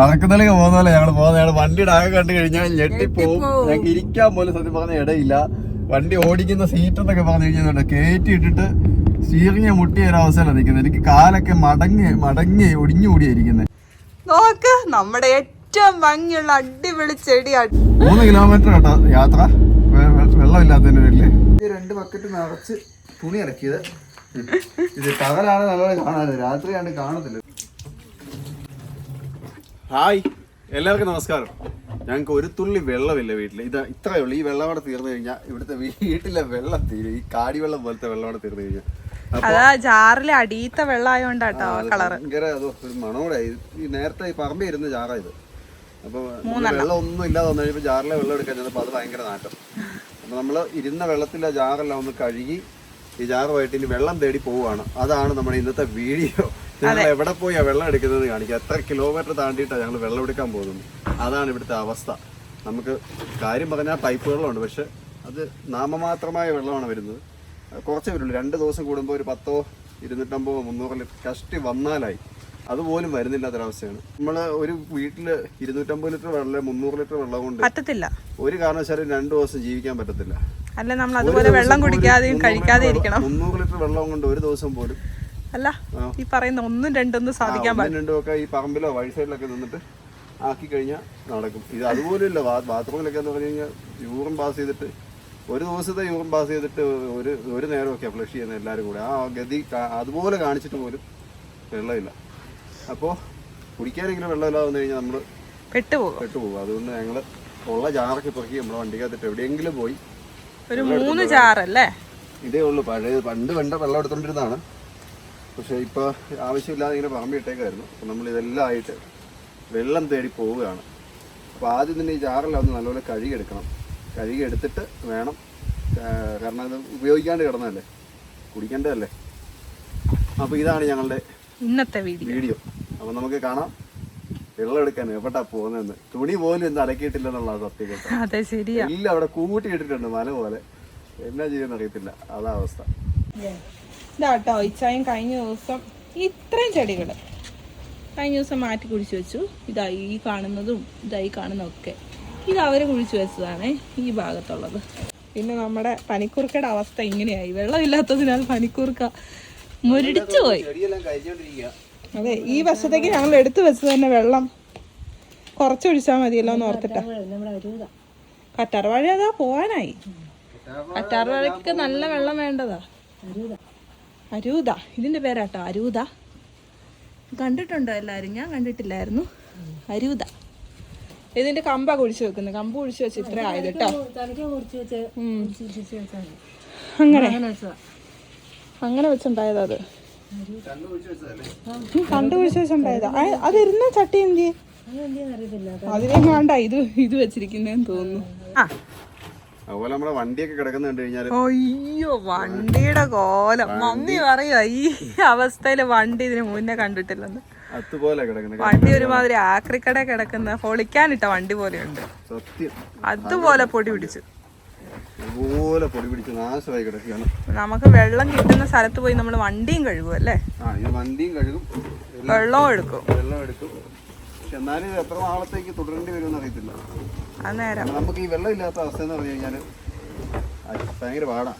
അറക്കുന്നലേക്ക് പോകുന്നല്ലേ ഞങ്ങൾ ഞങ്ങൾ പോകുന്ന വണ്ടിയുടെ ആകെ കണ്ടു കഴിഞ്ഞാൽ ഞെട്ടിപ്പോവും ഞങ്ങൾക്ക് ഇരിക്കാൻ പോലും സത്യം പറഞ്ഞ ഇടയില്ല വണ്ടി ഓടിക്കുന്ന സീറ്റ് എന്നൊക്കെ പറഞ്ഞു കഴിഞ്ഞാൽ കയറ്റി ഇട്ടിട്ട് സ്റ്റീറിങ് മുട്ടിയ ഒരു അവസ്ഥയിലാണ് നിൽക്കുന്നത് എനിക്ക് കാലൊക്കെ മടങ്ങി മടങ്ങി ഒടിഞ്ഞു കൂടിയായിരിക്കുന്നത് നോക്ക് നമ്മുടെ ഏറ്റവും ഭംഗിയുള്ള അടിപൊളി ചെടി മൂന്ന് കിലോമീറ്റർ കേട്ടോ യാത്ര. വെള്ളമില്ലാത്തതിന്റെ പേരിൽ. രണ്ട് ബക്കറ്റ് നിറച്ച് തുണി ഇറക്കിയത്. ഇത് പകലാണ് നല്ലോണം കാണാറ് രാത്രിയാണ് കാണത്തില്ല. ഹായ്. എല്ലാവർക്കും നമസ്കാരം. ഞങ്ങൾക്ക് ഒരു തുള്ളി വെള്ളമില്ല വീട്ടിൽ ഇത് ഇത്രയേ ഉള്ളൂ. ഈ വെള്ളം അവിടെ തീർന്നു കഴിഞ്ഞാൽ ഇവിടുത്തെ വീട്ടിലെ വെള്ളം തീരും. ഈ കാടി വെള്ളം പോലത്തെ വെള്ളം അവിടെ തീർന്നു കഴിഞ്ഞാൽ അതാ ജാറിലെ അടിയത്തെ വെള്ളമായോണ്ടാട്ടോ കളറ്. ഭയങ്കര അത് ഒരു മണോടെ ഈ നേരത്തെ ഈ പറമ്പിൽ ഇരുന്ന് ജാറായത് അപ്പൊ വെള്ളം ഒന്നും ഇല്ലാതെ വന്നു കഴിയുമ്പോൾ ജാറിലെ വെള്ളം എടുക്കാൻ ചെന്നപ്പോൾ അത് ഭയങ്കര നാറ്റം. അപ്പൊ നമ്മൾ ഇരുന്ന വെള്ളത്തിലെ ജാറെല്ലാം ഒന്ന് കഴുകി ഈ ജാറുമായിട്ട് ഇനി വെള്ളം തേടി പോവുകയാണ്. അതാണ് നമ്മുടെ ഇന്നത്തെ വീഡിയോ. ഞങ്ങൾ എവിടെ പോയാ വെള്ളം എടുക്കുന്നത് കാണിക്കുക എത്ര കിലോമീറ്റർ താണ്ടിയിട്ടാണ് ഞങ്ങൾ വെള്ളം എടുക്കാൻ പോകുന്നത്. അതാണ് ഇവിടുത്തെ അവസ്ഥ. നമുക്ക് കാര്യം പറഞ്ഞാൽ പൈപ്പ് വെള്ളമുണ്ട്. പക്ഷെ അത് നാമമാത്രമായ വെള്ളമാണ് വരുന്നത്. കുറച്ചേ വരുള്ളൂ. രണ്ട് ദിവസം കൂടുമ്പോൾ ഒരു പത്തോ ഇരുന്നൂറ്റമ്പതോ മുന്നൂറ് ലിറ്റർ കഷ്ടി വന്നാലായി. അതുപോലും വരുന്നില്ലാത്തൊരവസ്ഥയാണ്. നമ്മൾ ഒരു വീട്ടിൽ ഇരുന്നൂറ്റമ്പത് ലിറ്റർ വെള്ളം മുന്നൂറ് ലിറ്റർ വെള്ളം കൊണ്ട് പറ്റത്തില്ല. ഒരു കാരണവശാലും രണ്ടു ദിവസം ജീവിക്കാൻ പറ്റത്തില്ല. അല്ല നമ്മൾ അതുപോലെ വെള്ളം കുടിക്കാതെയും കഴിക്കാതെ ഇരിക്കണം. മുന്നൂറ് ലിറ്റർ വെള്ളം കൊണ്ട് ഒരു ദിവസം പോലും അല്ല ഈ പറയുന്ന ഒന്നും രണ്ടൊന്നും സാധിക്കാൻ ഒന്നും രണ്ടും ഒക്കെ ഈ പറമ്പിലോ വഴി സൈഡിലൊക്കെ നിന്നിട്ട് ആക്കി കഴിഞ്ഞാൽ നടക്കും. ഇത് അതുപോലും ഇല്ല ബാത്റൂമിലൊക്കെ എന്ന് പറഞ്ഞു കഴിഞ്ഞാൽ യൂറിൻ പാസ് ചെയ്തിട്ട് ഒരു ദിവസത്തെ യൂറിൻ പാസ് ചെയ്തിട്ട് ഒരു ഒരു നേരമൊക്കെ ഫ്ലഷ് ചെയ്യുന്ന എല്ലാവരും കൂടെ. ആ ഗതി അതുപോലെ കാണിച്ചിട്ട് പോലും വെള്ളമില്ല. അപ്പോൾ കുടിക്കാനെങ്കിലും വെള്ളമില്ലാതെ വന്നു കഴിഞ്ഞാൽ നമ്മൾ പെട്ടുപോകും. പെട്ടുപോകും. അതുകൊണ്ട് ഞങ്ങൾ ഉള്ള ജാറൊക്കെ പെറുക്കി നമ്മുടെ വണ്ടിക്കകത്തിട്ട് എവിടെയെങ്കിലും പോയി ഒരു മൂന്ന് ജാറല്ലേ ഇതേ ഉള്ളൂ. പഴയ പണ്ട് വേണ്ട വെള്ളം എടുത്തോണ്ടിരുന്നതാണ്. പക്ഷെ ഇപ്പോൾ ആവശ്യമില്ലാതെ ഇങ്ങനെ പറമ്പിട്ടേക്കായിരുന്നു. അപ്പോൾ നമ്മൾ ഇതെല്ലാം ആയിട്ട് വെള്ളം തേടി പോവുകയാണ്. അപ്പോൾ ആദ്യം തന്നെ ഈ ജാറെല്ലാം ഒന്ന് നല്ലപോലെ കഴുകിയെടുക്കണം. കഴുകിയെടുത്തിട്ട് വേണം കാരണം ഇത് ഉപയോഗിക്കാണ്ട് കിടന്നതല്ലേ? കുടിക്കേണ്ടതല്ലേ? അപ്പോൾ ഇതാണ് ഞങ്ങളുടെ ഇന്നത്തെ വീഡിയോ. അപ്പോൾ നമുക്ക് കാണാം. വെള്ളം എടുക്കാൻ എവിടാ പോകുന്നതെന്ന്. തുണി പോലും ഇന്ന് അലക്കിയിട്ടില്ലെന്നുള്ള സത്യം കേട്ടോ. എല്ലാം അവിടെ കൂട്ടി ഇട്ടിട്ടുണ്ട് മല പോലെ. എന്നാ ചെയ്യുന്ന അറിയത്തില്ല. അതാ അവസ്ഥ. ഇതാട്ടോ ഇച്ചായും കഴിഞ്ഞ ദിവസം ഇത്രയും ചെടികൾ കഴിഞ്ഞ ദിവസം മാറ്റി കുഴിച്ചു വെച്ചു. ഇതായി ഈ കാണുന്നതും ഇതായി കാണുന്നതൊക്കെ. ഇത് അവർ കുഴിച്ചു വെച്ചതാണ് ഈ ഭാഗത്തുള്ളത്. പിന്നെ നമ്മുടെ പനിക്കൂർക്കയുടെ അവസ്ഥ ഇങ്ങനെയായി. വെള്ളമില്ലാത്തതിനാൽ പനിക്കൂർക്ക മുരടിച്ചു പോയി. അതെ ഈ വശത്തേക്ക് ഞങ്ങൾ എടുത്തു വെച്ചത് തന്നെ വെള്ളം. കുറച്ചൊഴിച്ചാൽ മതിയല്ലോ എന്ന് ഓർത്തിട്ടാ. കറ്റാർവാഴ അതാ പോവാനായി. കറ്റാർവാഴയ്ക്ക് നല്ല വെള്ളം വേണ്ടതാ. അരൂത. ഇതിന്റെ പേരാട്ടോ അരൂത. കണ്ടിട്ടുണ്ടോ എല്ലാരും? ഞാൻ കണ്ടിട്ടില്ലായിരുന്നു. അരൂത. ഇതിന്റെ കമ്പ കുഴിച്ചു വെക്കുന്നത് കമ്പ് കുഴിച്ചു വെച്ച് ഇത്ര ആയത് കേട്ടോ. അങ്ങനെ. അങ്ങനെ വെച്ചുണ്ടായതാ അത്. കണ്ടു കുഴിച്ചു വെച്ചുണ്ടായതാ. അതിരുന്ന ചട്ടി എന്തിയെ? അതിനെ വേണ്ട ഇത് ഇത് വെച്ചിരിക്കുന്നേന്ന് തോന്നുന്നു. ആ. അതുപോലെ നമ്മുടെ വണ്ടിയൊക്കെ കിടക്കുന്ന കണ്ടു കഴിഞ്ഞാൽ അയ്യോ വണ്ടിയുടെ കോലം. മമ്മി പറയുക ഈ അവസ്ഥയിൽ വണ്ടി ഇതിന് മുന്നേ കണ്ടിട്ടില്ലെന്ന്. അതുപോലെ കിടക്കുന്നത് വണ്ടി ഒരുമാതിരി ആക്രിക്കട കിടക്കുന്ന പൊളിക്കാനിട്ട വണ്ടി പോലെയുണ്ട്. സത്യം. അതുപോലെ പൊടി പിടിച്ചു. അതുപോലെ പൊടി പിടിച്ച് നാശമായി കിടക്കുകയാണ്. നമുക്ക് വെള്ളം കിട്ടുന്ന സ്ഥലത്ത് പോയി നമ്മൾ വണ്ടിയും കഴുകും അല്ലേ? വണ്ടിയും കഴുകും. വെള്ളവും എടുക്കും. വെള്ളം എടുക്കും. പക്ഷെ എന്നാലും ഇത് എത്ര നാളത്തേക്ക് തുടരേണ്ടി വരും അറിയത്തില്ല. നമുക്ക് ഈ വെള്ളം ഇല്ലാത്ത അവസ്ഥ എന്ന് പറഞ്ഞു കഴിഞ്ഞാൽ ഭയങ്കര പാടാണ്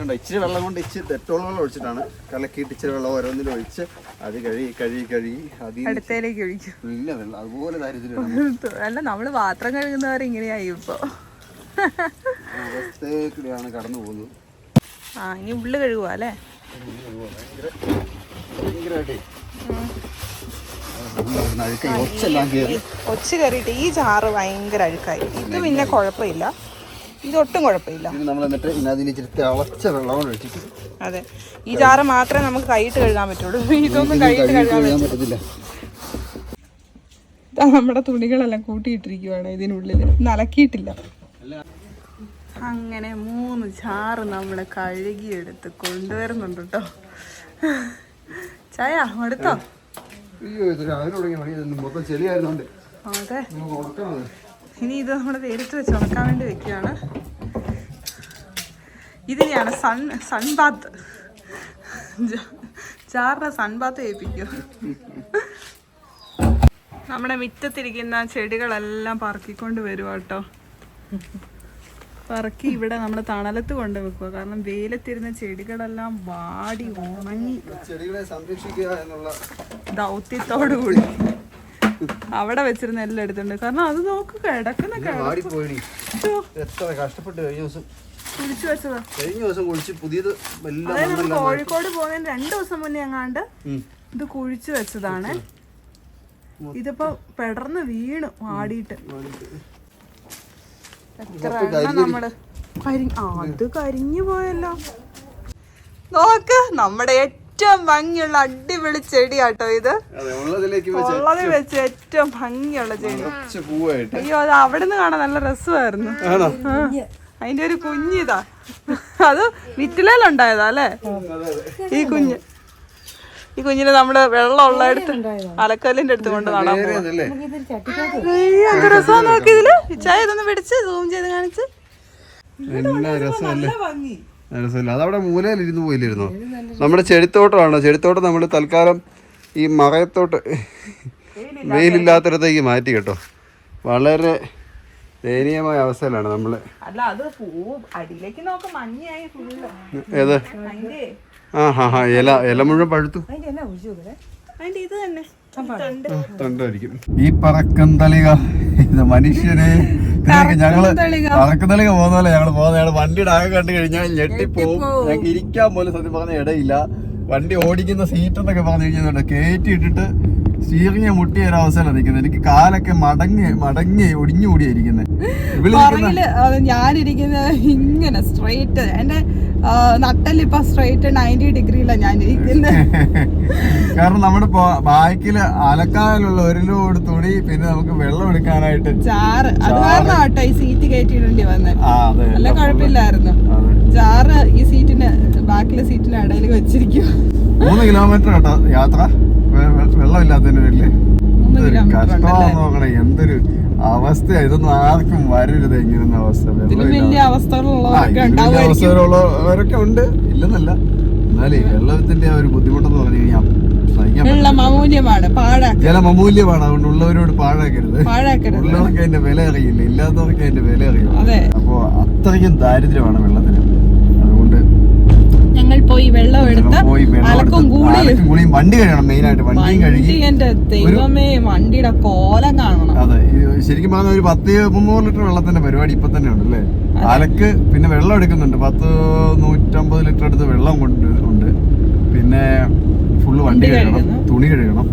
കണ്ടോ ഇച്ചിരി വെള്ളം കൊണ്ട് ഇച്ചിരി തെറ്റോളം വെള്ളം ഒഴിച്ചിട്ടാണ് കലക്കിയിട്ട് ഇച്ചിരി വെള്ളം ഓരോന്നിലും ഒഴിച്ച് അത് കഴുകി കഴുകി കഴുകി അടുത്തേലേക്ക് ഒഴിക്കും. ഇല്ല വെള്ളം അതുപോലെ ദാരിദ്ര്യം അല്ല നമ്മൾ പാത്രം കഴുകുന്നവർ ഇങ്ങനെയായി ഇപ്പൊ. അവസ്ഥയിലൂടെയാണ് കടന്നു പോകുന്നത്. ആ ഇനി ഉള്ളു കഴുകുക അല്ലേ? ഭയങ്കരമായിട്ടേ. കൊച്ചു കയറിയിട്ട് ഈ ചാറ് ഭയങ്കര അഴുക്കായി. ഇത് പിന്നെ കുഴപ്പമില്ല. ഇതൊട്ടും കുഴപ്പമില്ല. അതെ. ഈ ചാറ് മാത്രമേ നമുക്ക് കൈയിട്ട് കഴുകാൻ പറ്റുള്ളൂ. ഇതൊന്നും കൈയിട്ട് കഴുകാൻ പറ്റില്ല. നമ്മുടെ തുണികളെല്ലാം കൂട്ടിയിട്ടിരിക്കുവാണ് ഇതിനുള്ളിൽ നലക്കിയിട്ടില്ല അങ്ങനെ മൂന്ന് ചാറ് നമ്മൾ കഴുകിയെടുത്ത് കൊണ്ടുവരുന്നുണ്ട് കേട്ടോ. ചായ എടുത്തോ? അയ്യോ ഇത് രാവിലെ തുടങ്ങിയ പണി. മൊത്തം ചെളിയായിരുന്നോണ്ട്. അതെ. ഇനി ഇത് നമ്മൾ നേരിട്ട് വെച്ച് ഉണക്കാൻ വേണ്ടി വെക്കുകയാണ്. ഇതിനെയാണ് സൺ സൺബാത്ത്. ചാറിനെ സൺ ബാത്ത് ചെയ്യിപ്പിക്കുക നമ്മുടെ മിറ്റത്തിരിക്കുന്ന ചെടികളെല്ലാം പറക്കിക്കൊണ്ട് വരുവാട്ടോ പറക്കി ഇവിടെ നമ്മൾ തണലത്ത് കൊണ്ട് വെക്കുക കാരണം വെയിലത്തിരുന്ന ചെടികളെല്ലാം വാടി ഉണങ്ങി. ചെടികളെ സംരക്ഷിക്കുക എന്നുള്ള ദൗത്യത്തോടു കൂടി. അവിടെ വെച്ചിരുന്ന എല്ലാം എടുത്തുണ്ട് കാരണം അത് നോക്ക് കിടക്കുന്ന എത്ര കഷ്ടപ്പെട്ട് കഴിഞ്ഞ ദിവസം. വെച്ചതാ. കഴിഞ്ഞ ദിവസം കുളിച്ച് പുതിയത് കോഴിക്കോട് പോകുന്നതിന് രണ്ടു ദിവസം മുന്നേ എങ്ങാണ്ട് ഇത് കുഴിച്ചു വെച്ചതാണ്. ഇതിപ്പോ പെടർന്ന് വീണു വാടിയിട്ട്. എത്ര എണ്ണം നമ്മൾ? കരി- ആ, അത് കരിഞ്ഞു പോയല്ലോ. നോക്ക് നമ്മുടെ ഏറ്റവും ഭംഗിയുള്ള അടിപൊളി ചെടിയാട്ടോ ഇത്. ഉള്ളതിൽ വെച്ച് ഏറ്റവും ഭംഗിയുള്ള ചെടി. അയ്യോ അത് അവിടെ നിന്ന് കാണാൻ നല്ല രസമായിരുന്നു. അതിന്റെ ഒരു കുഞ്ഞിതാ അത് വിറ്റിലേലുണ്ടായതാ അല്ലേ? ഈ കുഞ്ഞ്. ഈ കുഞ്ഞിന് നമ്മൾ വെള്ളം ഉള്ളടുത്ത് അലക്കല്ലിന്റെ അടുത്ത് കൊണ്ട് നടാൻ രസാ നോക്കി ഇതിൽ. ചായ ഇതൊന്ന് പിടിച്ച് സൂം ചെയ്ത് കാണിച്ച്. രസമല്ലേ? അതവിടെ മൂലയിൽ ഇരുന്ന് പോയില്ലായിരുന്നോ നമ്മുടെ ചെടിത്തോട്ടമാണ്? ചെടിത്തോട്ടം നമ്മൾ തൽക്കാലം ഈ മറയത്തോട്ട് വെയിലില്ലാത്തടത്തേക്ക് മാറ്റി കേട്ടോ. വളരെ ദയനീയമായ അവസ്ഥയിലാണ് നമ്മൾ. അല്ല അത് അടിയിലേക്ക് നോക്ക് മഞ്ഞായി ഏത്? ആ ഹാ ഹാ ഇല ഇല മുഴുവൻ പഴുത്തു. അതിന്റെ ഇത് തന്നെ. തണ്ട്. തൊണ്ടായിരിക്കും. ഈ പറക്കം തളിക ഇത് മനുഷ്യരെ ഞങ്ങൾ പറക്കം തളിക പോകുന്ന പോലെ ഞങ്ങൾ പോകുന്ന ഞങ്ങൾ വണ്ടിയുടെ ആകെ കണ്ടു കഴിഞ്ഞാൽ ഞെട്ടിപ്പോവും ഞങ്ങൾക്ക് ഇരിക്കാൻ പോലും സത്യം പറഞ്ഞ ഇടയില്ല. വണ്ടി ഓടിക്കുന്ന സീറ്റ് എന്നൊക്കെ പറഞ്ഞു കഴിഞ്ഞാൽ കയറ്റി ഇട്ടിട്ട് സ്റ്റീറിങ് മുട്ടിയ ഒരു അവസ്ഥയിലാണ് നിൽക്കുന്നത്. എനിക്ക് കാലൊക്കെ മടങ്ങി മടങ്ങി ഒടിഞ്ഞു കൂടിയായിരിക്കുന്നത് പുറകിൽ അത് ഞാനിരിക്കുന്ന ഇങ്ങനെ സ്ട്രെയിറ്റ് എന്റെ നട്ടലിപ്പോ സ്ട്രെയിറ്റ് നയന്റി ഡിഗ്രിയിലാണ് ഞാൻ ഇരിക്കുന്നത് കാരണം നമ്മുടെ ബാക്കിൽ അലക്കാനുള്ള ഒരു ലോഡ് തുണി പിന്നെ നമുക്ക് വെള്ളം എടുക്കാനായിട്ട് ചാറ് അത് കാരണം കേട്ടോ ഈ സീറ്റ് കയറ്റിയിടേണ്ടി വന്നത് നല്ല കുഴപ്പമില്ലായിരുന്നു. ചാറ് ഈ സീറ്റിന് ബാക്കിലെ സീറ്റിന് ഇടയിൽ വെച്ചിരിക്കും മൂന്ന് കിലോമീറ്റർ കേട്ടോ യാത്ര. വെള്ളമില്ലാത്തതിന്റെ പേരിൽ എന്തൊരു കിലോമീറ്റർ നോക്കണേ എന്തൊരു അവസ്ഥയാ. ഇതൊന്നും ആർക്കും വരരുത് ഇങ്ങനൊന്നും അവസ്ഥ. അവസ്ഥകളുള്ളവരൊക്കെ ഉണ്ട്. ഇല്ലെന്നല്ല. എന്നാലേ വെള്ളത്തിന്റെ ആ ഒരു ബുദ്ധിമുട്ടെന്ന് പറഞ്ഞു കഴിഞ്ഞാൽ ജലം അമൂല്യമാണ്. അതുകൊണ്ട് ഉള്ളവരോട് പാഴാക്കരുത്. ഉള്ളവർക്ക് അതിന്റെ വില അറിയില്ല ഇല്ലാത്തവർക്ക് അതിന്റെ വില അറിയില്ല. അപ്പോ അത്രയ്ക്കും ദാരിദ്ര്യമാണ് വെള്ളത്തിന്. ഞങ്ങൾ പോയി വെള്ളം എടുത്ത് അലക്കും കൂടി വണ്ടി കഴുകണം മെയിൻ ആയിട്ട്. വണ്ടിയും കഴുകി ദൈവമേ വണ്ടിയുടെ കോലം കാണണം. അതെ ശരിക്കും പറഞ്ഞ ഒരു പത്ത് മുന്നൂറ് ലിറ്റർ വെള്ളത്തിന്റെ പരിപാടി ഇപ്പൊ തന്നെ ഉണ്ട് അല്ലേ? അലക്ക് പിന്നെ വെള്ളം എടുക്കുന്നുണ്ട്. പത്ത് നൂറ്റമ്പത് ലിറ്റർ അടുത്ത് വെള്ളം കൊണ്ട് ഉണ്ട്. പിന്നെ ഫുള്ള് വണ്ടി കഴുകണം തുണി കഴുകണം.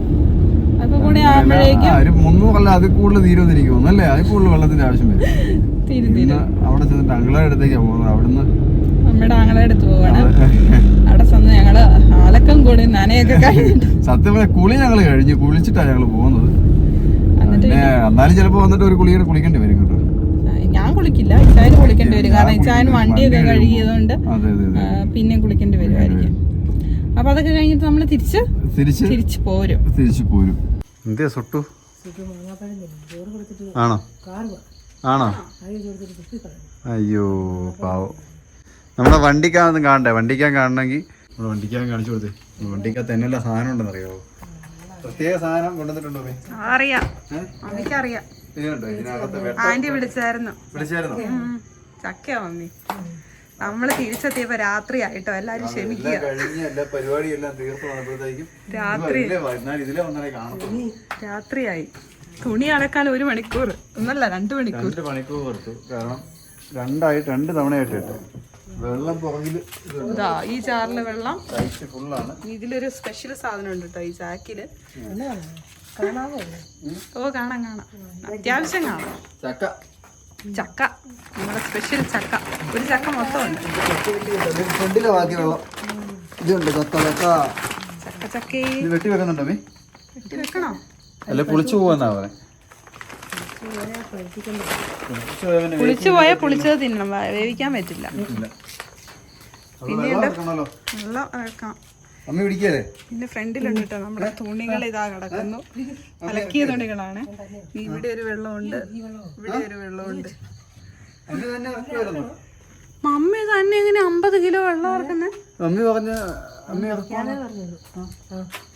ഒരു മുന്നൂറല്ല അതിൽ കൂടുതൽ തീരുമെന്ന് എനിക്ക് തോന്നുന്നു അല്ലേ അതിൽ കൂടുതൽ വെള്ളത്തിന്റെ ആവശ്യം വരും. അവിടെ ചെന്നിട്ട് അങ്ങളുടെ അടുത്തേക്കാണ് പോകുന്നത്. അവിടുന്ന് നമ്മുടെ ആങ്ങളെ അടുത്ത് പോവാണ്. അവിടെ ചെന്ന് ഞങ്ങൾ ആലക്കം കൂടി നനയൊക്കെ കഴിഞ്ഞിട്ട്. സത്യം പറഞ്ഞ കുളി ഞങ്ങൾ കഴിഞ്ഞു. കുളിച്ചിട്ടാണ് ഞങ്ങൾ പോകുന്നത്. എന്നാലും ചിലപ്പോ വന്നിട്ട് ഒരു കുളിയുടെ കുളിക്കേണ്ടി വരും കേട്ടോ. ഞാൻ കുളിക്കില്ല. ഇച്ചായന് കുളിക്കേണ്ടി വരും. കാരണം ഇച്ചായന് വണ്ടിയൊക്കെ കഴുകിയതുകൊണ്ട് പിന്നെ കുളിക്കേണ്ടി വരുമായിരിക്കും അപ്പൊ അതൊക്കെ കഴിഞ്ഞിട്ട് നമ്മൾ തിരിച്ച് തിരിച്ച് പോരും. തിരിച്ചു പോരും. എന്തിയാ സൊട്ടു? ആണോ? ആണോ? അയ്യോ പാവം. നമ്മുടെ വണ്ടിക്കാന്ന് കാണണ്ടേ? വണ്ടിക്കാൻ കാണണമെങ്കിൽ നമ്മുടെ വണ്ടിക്കാൻ കാണിച്ചു കൊടുത്തേ. വണ്ടിക്കകത്ത് എന്തെല്ലാം സാധനം ഉണ്ടെന്ന് അറിയാവോ പ്രത്യേക സാധനം കൊണ്ടുവന്നിട്ടുണ്ടോ? അറിയാം. വെ- ആന്റി വിളിച്ചായിരുന്നു. വിളിച്ചായിരുന്നു? ചക്കയാ മമ്മി നമ്മൾ തിരിച്ചെത്തിയപ്പോ രാത്രി ആയിട്ടോ എല്ലാരും ക്ഷമിക്കുക. രാത്രി. രാത്രിയായി. തുണി അടക്കാൻ ഒരു മണിക്കൂർ. ഒന്നല്ല രണ്ട് മണിക്കൂർ. രണ്ട് മണിക്കൂർ കൊടുത്തു. കാരണം രണ്ടായിട്ട് രണ്ട് തവണയായിട്ട് ഇട്ടു. വെള്ളം പുറകിൽ ഇതാ ഈ ചാറിൽ വെള്ളം. ഫുള്ളാണ് ഇതിലൊരു സ്പെഷ്യൽ സാധനം ഉണ്ട് കേട്ടോ ഈ ചാക്കിൽ. ഓ കാണാം കാണാം. അത്യാവശ്യം കാണാം. ചക്ക. ചക്ക. നമ്മുടെ സ്പെഷ്യൽ ചക്ക. ഒരു ചക്ക മൊത്തം ഉണ്ട്. ഫ്രണ്ടിലെ ബാക്കി വെള്ളം. ഇതുണ്ട് ചക്ക ചക്ക ചക്ക ചക്കേ വെട്ടി വെക്കുന്നുണ്ടോ വെട്ടി വെക്കണോ? അല്ലെ പൊളിച്ചു പോവാന്നാ പറയാ പുളിച്ചു പോയാൽ പുളിച്ചത് തിന്നണം. വേവിക്കാൻ പറ്റില്ല. പിന്നെ ഫ്രണ്ടിലുണ്ട് കേട്ടോ നമ്മുടെ തുണികൾ ഇതാ കിടക്കുന്നു. അലക്കിയ തുണികളാണ്. ഇവിടെ ഒരു വെള്ളമുണ്ട്. ഇവിടെ ഒരു വെള്ളമുണ്ട്. അമ്മ തന്നെ ഇറക്കുമായിരുന്നു മമ്മി തന്നെ എങ്ങനെ അമ്പത് കിലോ വെള്ളം ഇറക്കുന്നത് അമ്മ പറഞ്ഞ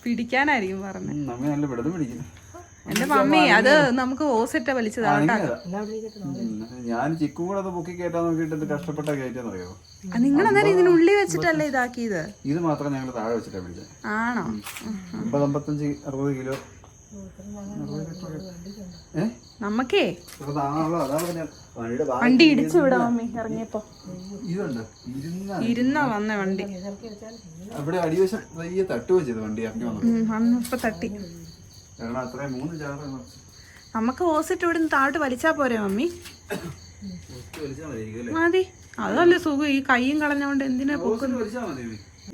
പിടിക്കാനായിരിക്കും പറഞ്ഞു. നല്ല പിടിക്കുന്നു. എന്റെ മമ്മി അത് നമുക്ക് ഓസിട്ട വലിച്ചതാണ്. ഞാൻ ചിക്കും കൂടെ അത് പൊക്കി കയറ്റാൻ നോക്കിട്ട് കഷ്ടപ്പെട്ട കയറ്റാന്നറിയോ നിങ്ങൾ അന്നേരം ഇതിനുള്ളിൽ വെച്ചിട്ടല്ലേ ഇതാക്കിയത്? ഇത് മാത്രം ഞങ്ങൾ താഴെ വെച്ചിട്ടാ പിടിച്ചത് ആണോ? അമ്പത് അമ്പത്തഞ്ച് അറുപത് കിലോ. നമുക്കേ വണ്ടി ഇടിച്ചു വിടാ മമ്മി ഇറങ്ങിയപ്പോ. ഇരുന്ന. ഇരുന്നാ വന്ന വണ്ടി. അവിടെ അടിവശം വലിയ തട്ട് വെച്ചത് വണ്ടി ഇറങ്ങി വന്നു ഉം, തട്ടി. കാരണം ഓസിറ്റ് ഇവിടെ നിന്ന് നമുക്ക് താഴോട്ട് വലിച്ചാ പോരെ മമ്മി? മതി അതല്ല മതി. അതല്ലേ സുഖം. ഈ കൈയും കളഞ്ഞോണ്ട് എന്തിനാ പൊക്ക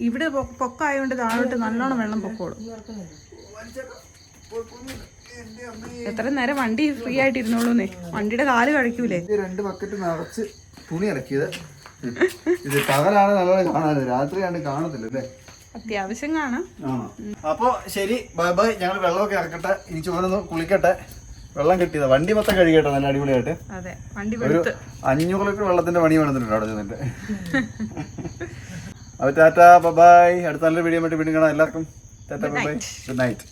ഇവിടെ പൊക്കായോണ്ട് താഴോട്ട് നല്ലോണം വെള്ളം പൊക്കോളും. എത്ര നേരം വണ്ടി ഫ്രീ ആയിട്ട് ഇരുന്നോളൂന്നേ. വണ്ടിയുടെ കാൽ കഴിക്കൂലേ. ഇത് രണ്ട് ബക്കറ്റ് നിറച്ച് തുണി ഇറക്കിയത് ഇത് പകലാണ് നല്ലോണം കാണാറ് രാത്രിയാണ് കാണത്തില്ല അല്ലേ? അത്യാവശ്യം കാണാം അപ്പൊ ശരി ബൈ ബൈ. ഞങ്ങൾ വെള്ളമൊക്കെ ഇറക്കട്ടെ. ഇനി ചോരൊന്ന് കുളിക്കട്ടെ. വെള്ളം കിട്ടിയത്. വണ്ടി മൊത്തം കഴുകട്ടെ നല്ല അടിപൊളിയായിട്ട്? അതെ വണ്ടി ഒരു അഞ്ഞൂറ് ലിറ്റർ വെള്ളത്തിന്റെ പണി വേണമെന്നുണ്ട് അവിടെ ചെന്നിട്ട്. അപ്പൊ ടാറ്റ ബൈ അടുത്ത നല്ലൊരു വീഡിയോ വേണ്ടി വീണ്ടും കാണാം. എല്ലാവർക്കും ടാറ്റ ബൈ ഗുഡ് നൈറ്റ്